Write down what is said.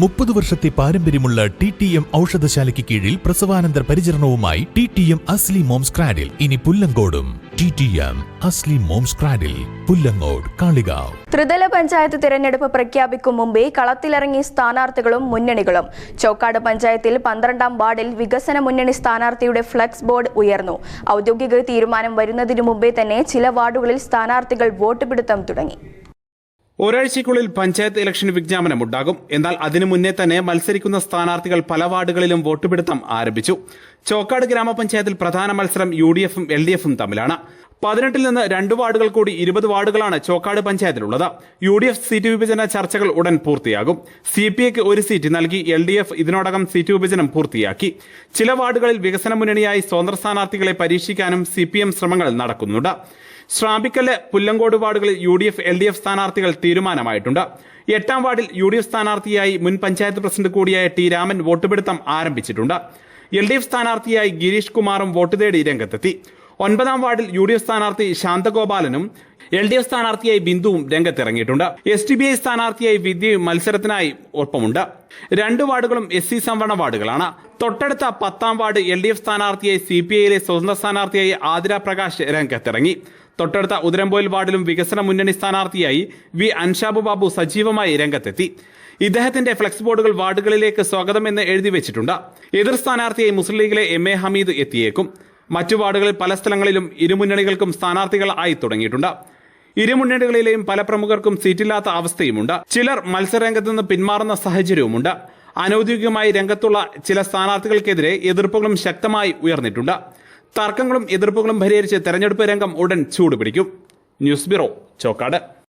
മുപ്പത് വർഷത്തെ പാരമ്പര്യമുള്ള ടി ടി എം ഔഷധശാലയ്ക്ക് കീഴിൽ പ്രസവാനന്തര പരിചരണവുമായി T T M Asli Moms Cradle. ഇനി പുല്ലങ്കോടും. T T M Asli Moms Cradle. Pullangode Kalikavu. ത്രിതല പഞ്ചായത്ത് തിരഞ്ഞെടുപ്പ് പ്രഖ്യാപിക്കും മുമ്പേ കളത്തിലിറങ്ങി സ്ഥാനാർത്ഥികളും മുന്നണികളും. ചോക്കാട് പഞ്ചായത്തിൽ പന്ത്രണ്ടാം വാർഡിൽ വികസന മുന്നണി സ്ഥാനാർത്ഥിയുടെ ഫ്ലക്സ് ബോർഡ് ഉയർന്നു. ഔദ്യോഗിക തീരുമാനം വരുന്നതിനു മുമ്പേ തന്നെ ചില വാർഡുകളിൽ സ്ഥാനാർത്ഥികൾ വോട്ട് പിടുത്തം തുടങ്ങി. ഒരാഴ്ചയ്ക്കുള്ളിൽ പഞ്ചായത്ത് ഇലക്ഷൻ വിജ്ഞാപനം ഉണ്ടാകും എന്നാൽ അതിനു മുന്നേ തന്നെ മത്സരിക്കുന്ന സ്ഥാനാർത്ഥികൾ പല വാർഡുകളിലും വോട്ടുപിടുത്തം ആരംഭിച്ചു. ചോക്കാട് ഗ്രാമപഞ്ചായത്തിൽ പ്രധാന മത്സരം യു ഡി എഫും എൽ ഡി എഫും തമ്മിലാണ്. പതിനെട്ടിൽ നിന്ന് രണ്ട് വാർഡുകൾ കൂടി ഇരുപത് വാർഡുകളാണ് ചോക്കാട് പഞ്ചായത്തിലുള്ളത്. യു ഡി എഫ് സീറ്റ് വിഭജന ചർച്ചകൾ ഉടൻ പൂർത്തിയാകും. സി പി ഐക്ക് ഒരു സീറ്റ് നൽകി എൽ ഡി എഫ് ഇതിനോടകം സീറ്റ് വിഭജനം പൂർത്തിയാക്കി. ചില വാർഡുകളിൽ വികസന മുന്നണിയായി സ്വതന്ത്ര സ്ഥാനാർത്ഥികളെ പരീക്ഷിക്കാനും സി പി എം ശ്രമങ്ങൾ നടക്കുന്നുണ്ട്. ശ്രാമ്പിക്കല്ല് പുല്ലങ്കോട് വാർഡുകളിൽ U D F L D F സ്ഥാനാർത്ഥികൾ തീരുമാനമായിട്ടുണ്ട്. എട്ടാം വാർഡിൽ യു ഡി എഫ് സ്ഥാനാർത്ഥിയായി മുൻ പഞ്ചായത്ത് പ്രസിഡന്റ് കൂടിയായ ടി രാമൻ വോട്ടുപിടുത്തം ആരംഭിച്ചിട്ടുണ്ട്. എൽ ഡി എഫ് സ്ഥാനാർത്ഥിയായി ഗിരീഷ് കുമാറും വോട്ട് തേടി രംഗത്തെത്തി. ഒൻപതാം വാർഡിൽ യു ഡി എഫ് സ്ഥാനാർത്ഥി ശാന്തഗോപാലനും എൽ ഡി എഫ് സ്ഥാനാർത്ഥിയായി ബിന്ദുവും രംഗത്തിറങ്ങിയിട്ടുണ്ട്. എസ് ടി ബി ഐ സ്ഥാനാർത്ഥിയായി വിദ്യയും മത്സരത്തിനായി ഒപ്പമുണ്ട്. രണ്ട് വാർഡുകളും എസ് സി സംവരണ വാർഡുകളാണ്. തൊട്ടടുത്ത പത്താം വാർഡ് എൽ ഡി എഫ് സ്ഥാനാർത്ഥിയായി സി പി ഐയിലെ സ്വതന്ത്ര സ്ഥാനാർത്ഥിയായി ആതിര പ്രകാശ് രംഗത്തിറങ്ങി. തൊട്ടടുത്ത ഉദരംപോയിൽ വാർഡിലും വികസന മുന്നണി സ്ഥാനാർത്ഥിയായി വി അൻഷാബു ബാബു സജീവമായി രംഗത്തെത്തി. ഇദ്ദേഹത്തിന്റെ ഫ്ലെക്സ് ബോർഡുകൾ വാർഡുകളിലേക്ക് സ്വാഗതം എന്ന് എഴുതി വെച്ചിട്ടുണ്ട്. എതിർ സ്ഥാനാർത്ഥിയായി മുസ്ലിം ലീഗിലെ എം എ ഹമീദ് എത്തിയേക്കും. മറ്റു വാർഡുകളിൽ പല സ്ഥലങ്ങളിലും ഇരുമുന്നണികൾക്കും സ്ഥാനാർത്ഥികൾ ആയി തുടങ്ങിയിട്ടുണ്ട്. ഇരുമുന്നണികളിലെയും പല പ്രമുഖർക്കും സീറ്റില്ലാത്ത അവസ്ഥയുമുണ്ട്. ചിലർ മത്സരരംഗത്ത് നിന്ന് പിന്മാറുന്ന സാഹചര്യവുമുണ്ട്. അനൌദ്യോഗികമായി രംഗത്തുള്ള ചില സ്ഥാനാർത്ഥികൾക്കെതിരെ എതിർപ്പുകളും ശക്തമായി ഉയർന്നിട്ടുണ്ട്. തർക്കങ്ങളും എതിർപ്പുകളും പരിഹരിച്ച് തെരഞ്ഞെടുപ്പ് രംഗം ഉടൻ ചൂടുപിടിക്കും. News bureau Chokkad.